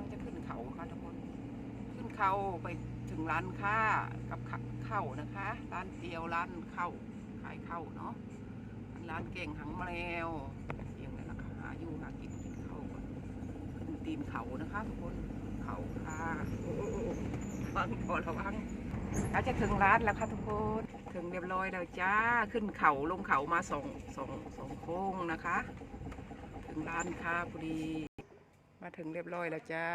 ลังจะขึ้นเขาค่ะทุกคน ขึ้นเขาไปถึงร้านค้ากับขข้าวนะคะ ร้านเตียวร้านข้าวขายข้าวเนาะร้านเก่งหังแมวเพียงเลยนะคะหาอยู่หากินกินข้าวก่อนขึ้นตีนเขานะคะ ทุกคนเขาค่ะโอ้โอ้โอ้ฟังพอระวังอาจจะถึงร้านแล้วค่ะทุกคนถึงเรียบร้อยแล้วจ้าขึ้นเขาลงเขามาสองสองสองโค้งนะคะ ถึงร้านค้าพอดี มาถึงเรียบร้อยแล้วจ้า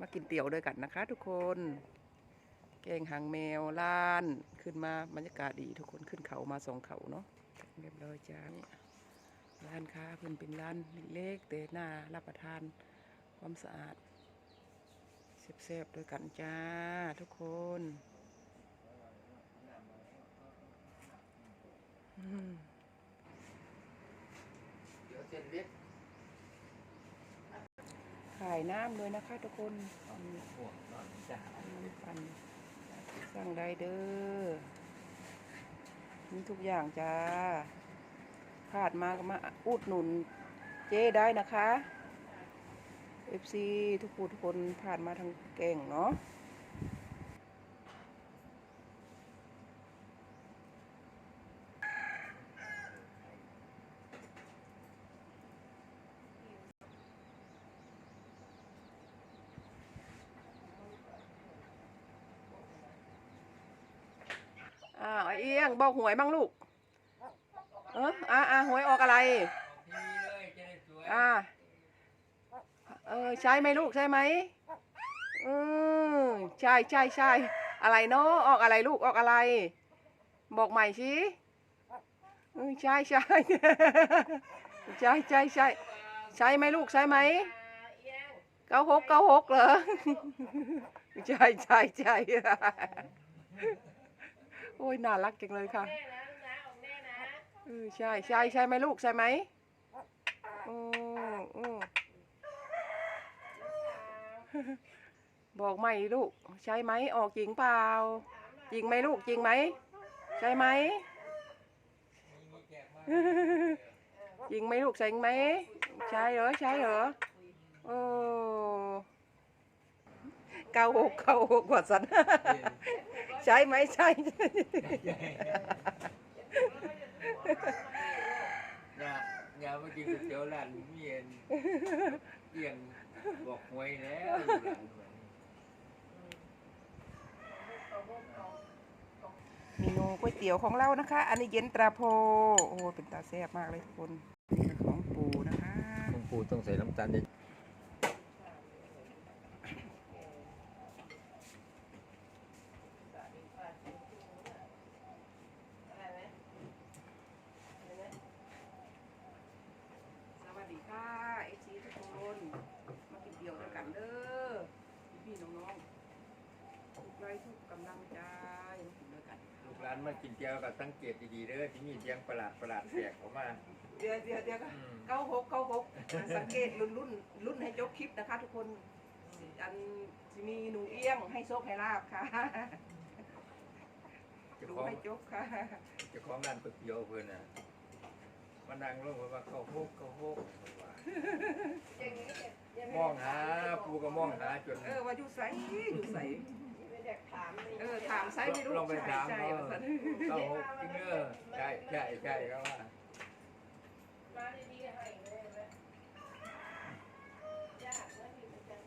มากินเตี๋ยวด้วยกันนะคะ ทุกคน แกงหางแมวล้าน ขึ้นมาบรรยากาศดีทุกคนขึ้นเขามาสองเขาเนาะเรียบร้อยจ้าร้านค้าเพิ่นเป็นร้านเล็กๆแต่น่ารับประทานความสะอาดแซ่บๆด้วยกันจ้า ทุกคนอืม เดี๋ยวเส้นเล็ก ขาย น้ำเลยนะคะทุกคนตอนนี้พวกนอนจ้าน้ำปั่นสั่งได้เด้อมีทุกอย่างจ้าพลาดมาก็มาอุดหนุนเจ้ได้นะคะ FC ทุกคนทุกคนผ่านมาทางเก่งเนาะอ้าวไอ้เอียง บอกหวยบ้างลูก เอออ่าอ่าหวยออกอะไร อ่า เออ ใช่ไหมลูกใช่ไหมอืมใช่ใช่ใช่อะไรเนาะออกอะไรลูกออกอะไร บอกใหม่สิอืมใช่ใช่ใช่ใช่ใช่ใช่ไหมลูกใช่ไหมเก้าหกเก้าหกเหรอใช่ใช่ใช่ โอ้ยน่ารักจังเลยค่ะเออใช่ใช่ใช่ไหมลูกใช่ไหมอืมอืมบอกไม่ลูก ใช่ไหมออกจริงเปล่าจริงไหมลูกจริงไหมใช่ไหมจริงไหมลูกใช่ไหมใช่เหรอใช่เหรอโอ้เก้าหกเก้าหกกว่าสัน ใช่ไหมใช่ อย่าอย่ามากินก๋วยเตี๋ยวร้านเมียนเอียงบอกหวยแล้วอยู่หลังเหมือนเมนูก๋วยเตี๋ยวของเรานะคะ อันนี้เย็นตราโพ โอ้โหเป็นตาแซ่บมากเลยทุกคนนี่ก็ของปูนะคะคุณปู่ต้องใส่น้ำตาลนิดวัสดีค่ะเอซีทุกคน มากินเตี๋ยวด้วยกันเด้อพี่ๆน้องๆทุกไลค์ทุกกำลังใจมากินด้วยกัน ลูกหลาน มากินเตียวก็สังเกตดีๆเด้อที่มีเสียงประหลาดประหลาดแสกออกมา เดี๋ยวเดี๋ยวเดี๋ยวอืม เก้าหกเก้าหกสังเกตรุ่นรุ่นรุ่นให้จบคลิปนะคะ ทุกคนอันสิมีหนูเอี้ยงให้โชคให้ลาบค่ะเจ้าดูของให้จบค่ะเจ้าของร้านก๋วยเตี๋ยวเพิ่นน่ะมานั่งลงเพิ่นว่าเขาโฮกเขาโฮกเพิ่นว่า มองหาปูก็มองหาจนเออว่าอยู่ใสอยู่ใสเออถามไซไม่รู้ลองไปถามใช่เขาใช่ว่าซั่นเขาโฮกจริงเด้อใช่ใช่ใช่ก็ว่า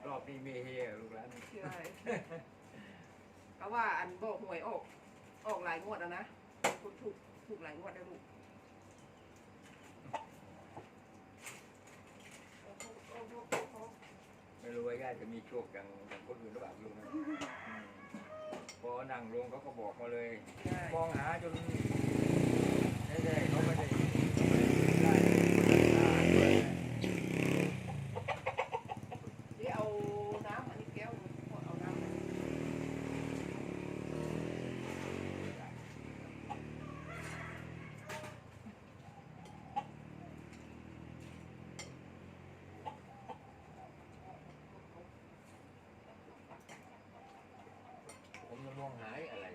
รอบนี้มีเฮลูกหลานใช่เขาว่าอันบอกหวยออกออกหลายงวดแล้วนะคุณถูกถูกหลายงวดแล้วลูก ไม่รู้ว่าญาติ จะมีโชคอย่างอย่างคนอื่นหรือเปล่าลุงนะอืมพอนั่งลงเขาก็บอกมาเลยใช่มองหาจน ห้องหายอะไร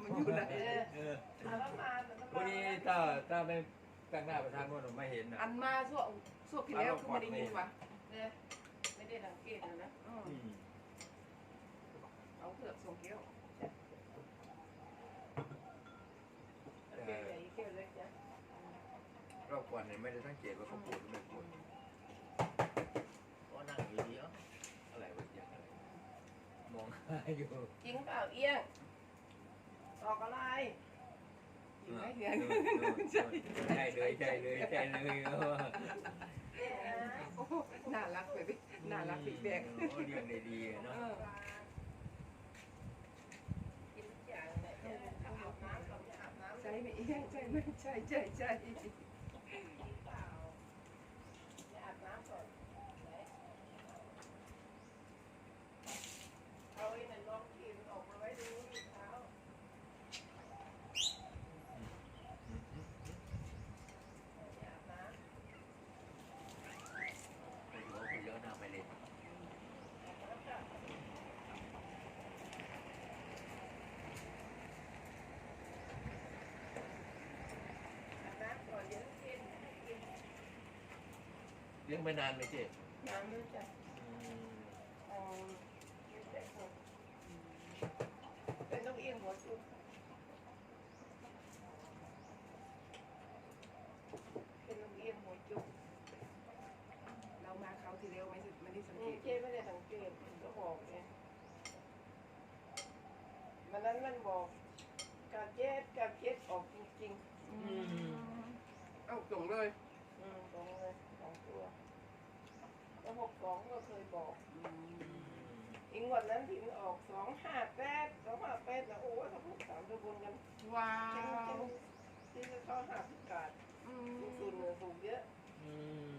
มันอยู่ไหนเออวันนี้ถ้าถ้าไม่ตั้งหน้าประธานโน่นไม่เห็นนะ อันมาช่วงช่วงที่แล้วคือไม่ได้ยินวะเนี่ยไม่ได้สังเกตนะเอาเผือกส่งเกี้ยวเกี้ยวเยจ้ะรอบก่อนเนี่ยไม่ได้สังเกตว่าเขาปวดหรือไม่ องหาอยู่จริงเปล่าเอี้ยงตอกอะไรอยู่ไหมเดี๋ยวใช่เลยใช่เลยใช่เลยน่ารักเลยน่ารักปีแบกเลี้ยงได้ดีเอเนาะกินอย่างเนี่ยอาบน้ำเราจะอาบน้ำใช่ไหมเอี้ยงใช่ไหมใช่ใช่ใช่ จริงเปล่าจะอาบน้ำก่อนไหนเอาไอ้นั่นลองกินออกมาไว้ดูที่เท้าจะอาบน้ำ ไปหัวไปเยอะหน้าไปเลย อาบน้ำก่อนเดี๋ยวต้องกินกิน เลี้ยงไม่นานไหมเจ๊น้ำด้วยจ้ะอืมเอากินแต่หกเป็นต้องเอียงหัวจุกเป็นต้องเอียงหัวจุกเรามาเขาทีเดียวไม่ได้ไม่ได้สังเกนี่ตเจ๊ไม่ได้สังเกตก็บอกไงวันนั้นมันบอกการเจ็ดการเจ็ดออกจริงเอ้าส่งเลยๆอืมตรงเลยสองตัว แล้วหกสองก็เคยบอกอิงวันนั้นถึงออกสองห้าแปดสองห้าแปดนะโอ้ยเขาพูดสามตะบนกันว้าจริงจริวงที่จะเข้าหาพิกาดอืลูกตุนมเนี่ยถูกเยอะอืม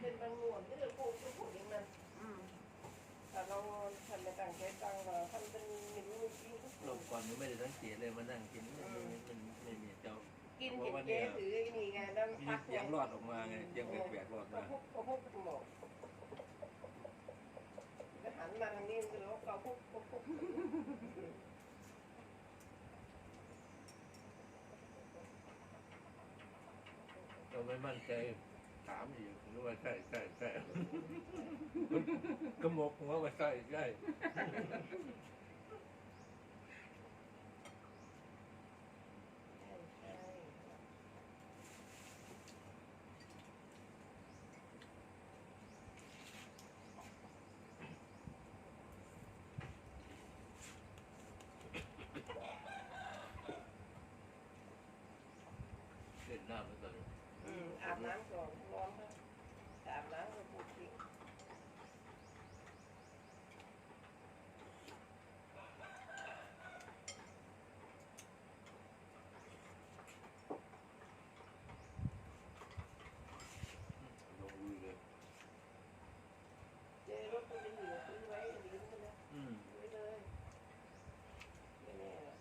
เป็นบางหน่วยที่จะพูดก็พูดอย่างนั้นอืมแต่เราทำในต่างใจตังเราทำเป็นไม่รู้จริงทุกรอบก่อนมันไม่ได้สังเกตเลยมานั่งกินมันมันไม่มีเจ้า กินเห็นเจ๊ถือไอ้นี่ไงแล้วมีพักเสียงรอดออกมาไงเสียงแปลกๆรอดก็มาพุกก็พุกบอกแล้วหันมาทางนี้มันก็แล้วก็พุกก็พุกเราไม่มั่นใจถามอีกรู้ว่าใช่ใช่ใช่ก็มกหัวว่าใช่ใช่ ใช่ใช่ เล่นหน้ามันตลอดอืมอาบน้ำก่อนร้อนนะอาบน้ำก็พูดจริงลงลุยเลยเจรถก็ไม่เหลือซื้อไว้ลืมไปแล้วอืมซื้อไว้เลยไม่แน่หรอก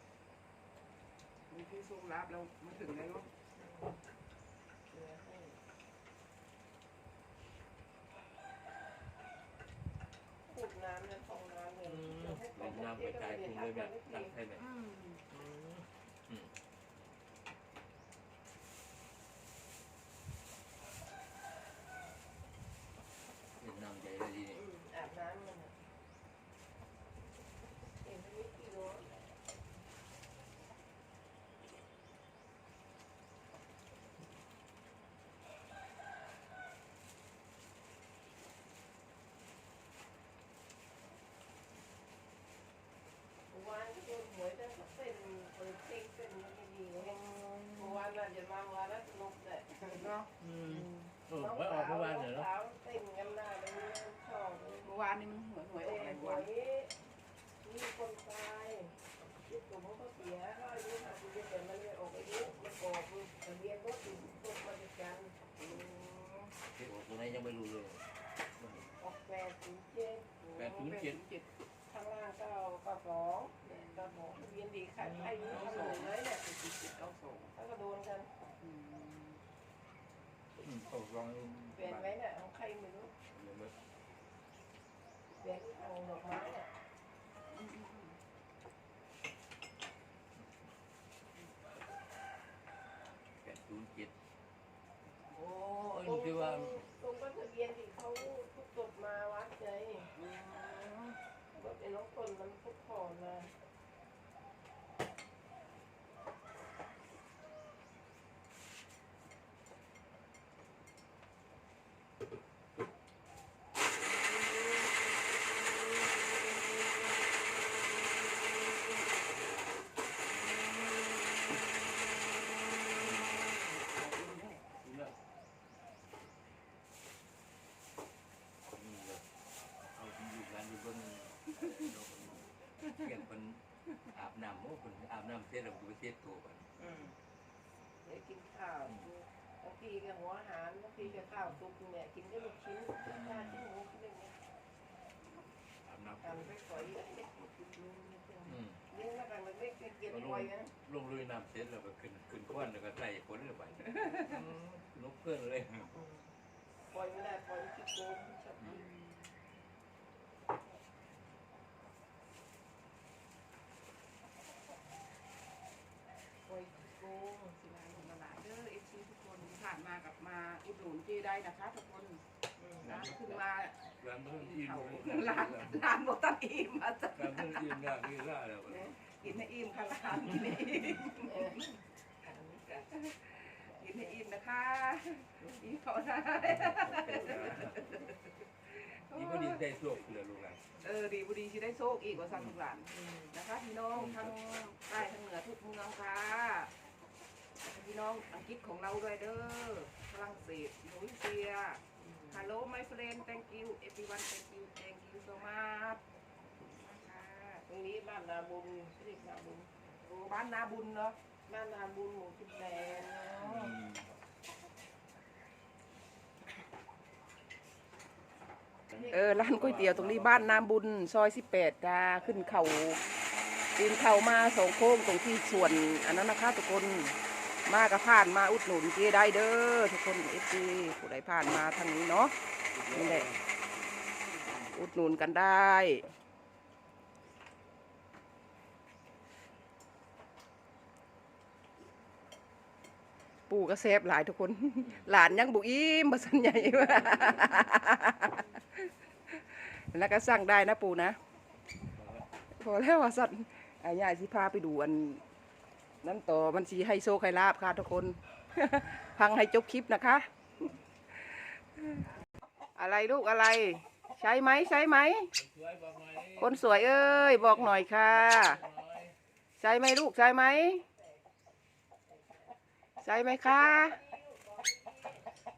มีที่โชครับเรามาถึงแล้ว เหลือให้ขุดน้ำในฟองน้ำเลย อืม เดี๋ยวให้ เล่นน้ำไป ไกลคุณเลยแบบตัดให้แบบ อืม อืมเล่นน้ำใหญ่เลยทีนี้ อืมอาบน้ำมันน่ะเห็นไม่กี่โล เมื่อวานก็โดนหวยแต่เขาเป็นเปิดเพลงเป็นไม่ดีเลย เมื่อวานน่ะจะมาเมื่อวานแล้วสนุกเลยเนาะอืมโอ้ไม่ออกเมื่อวานเหรอน้องสาวเต้นกันหน้าเลยชอบเลยเมื่อวานนี่มันหวยหวยออกอะไรหววะยมีคนตายที่ผมก็เสียก็อายุห้าสิบเจ็ดแต่มันไม่ออกอายุมันออกทะเบียนรถอยู่รถมาจากกันอืมที่ออกตรงไหนยังไม่รู้เลยออกแปดศูนย์เจ็ด แปดศูนย์เจ็ดข้างล่างก็เก้าสองเก้าสองทะเบียนดีขายอยุทำหนึ่งเลยนี่ย เจ็ดเจ็ดเก้าสอง แล้วก็โดนกัน อืม อืมเขาลองเปลี่ยนไว้เนี่ยของใครไม่รู้เปลี่ยนทางดอกไม้เนี่ย อืมอืมอืม แปดศูนย์เจ็ด โอ้ เอ้ย ตรง ที่ว่า ตรงก็ทะเบียนที่เขาทุกจดมาวัดไงรถไอ้น้องต้นมันทุกขอนมา นี่เลยเอาอยู่กันอยู่เบนเกี่ยงคนอาบน้ำโอ้คนอา บน้ำเสร็จแล้วกูไปเช็ดตัวก่อนอืมเดี๋ยวกินข้าวบางทีก็หัวอาหารบางทีก็ข้าวซุปเนี่ยกินได้ลูกชิ้นกินข้าวชิ้นหมูชิ้นอะไรเงี้ยอาบน้ำทำไปฝอยเล็กๆกินดูนิดนึงอืมเลี้ยงแล้วกันเล็กๆเก็บไว้นะลงลุยน้ำเสร็จแล้วก็ขึ้นขึ้นควันแล้วก็ใส่ฝนลงไปลุกเพื่อนเลยปล่อยไม่ได้ปล่อยขี้โกงชอบกินปล่อยขี้โกง สิลายของตลาดเด้อเอฟซีทุกคนที่ผ่านมากับมาอุดห นุนเจได้นะคะทุกคนอืมร้านขึ้นมาร้านเพื่อนอิ่มเขาเลยร้านร้านโบตันอิ่มมาจ้ะร้านเพื่อนอิ่มได้นี่ล่าแล้วกินให้อิ่มค่ะร้านกินให้อิ่มเอออันนี้ก็กินให้อิ่มนะคะอิ่มเขาได้นี่ก็ดีใจสวกเหลือลูกหลานเออดีบุดีที่ได้โชคอีกกว่าสั่งทุกหลานอืมนะคะพี่น้องทั้งใต้ทั้งเหนือทุกเมืองค่ะ พี่น้องอังกฤษของเราด้วยเด้อฝรั่งเศสอินโดนีเซีย Hello my friend thank you everyone thank you thank you so much ตรงนี้บ้านนาบุญเรียกนาบุญโอ้บ้านนาบุญเนาะบ้านนาบุญหมู่สิบแปดเนาะเออร้านก๋วยเตี๋ยวตรงนี้บ้านนาบุญซอย18จ้าขึ้นเขาปีนเขามาสองโค้งตรงที่ส่วนอันนั้นนะคะทุกคน มากระผ่านมาอุดหนุนเจได้เด้อทุกคนเอฟซีผู้ใดผ่านมาทางนี้เนาะนี่แหละอุดหนุนกันได้ปูก็เซฟหลายทุกคน หลานยังบุอิ่มบสันใหญ่ว่าแล้วก็สั่งได้นะปูนะ พอแล้วว่าสัตว์อายายสิพาไปดูอัน นั่นต่อมันสีให้โซไคลาบค่ะทุกคน พังให้จบคลิปนะคะ อะไรลูกอะไร ใช่ไหมใช่ไหม คนสวยเอ้ย บอกหน่อยค่ะ ใช่ไหมลูกใช่ไหม ใช่ไหมคะ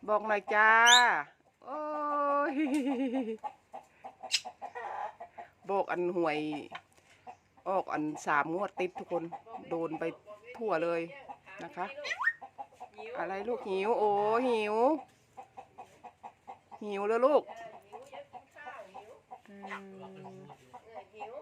บอกหน่อยจ้า โอ้ยบอกอันห่วย ออกอันสามงวดติดทุกคน โดนไป ทั่วเลยนะคะ อะไรลูกหิว โอ้หิว หิวแล้วลูก หิวเยอะกินข้าวหิวอืมเออหิว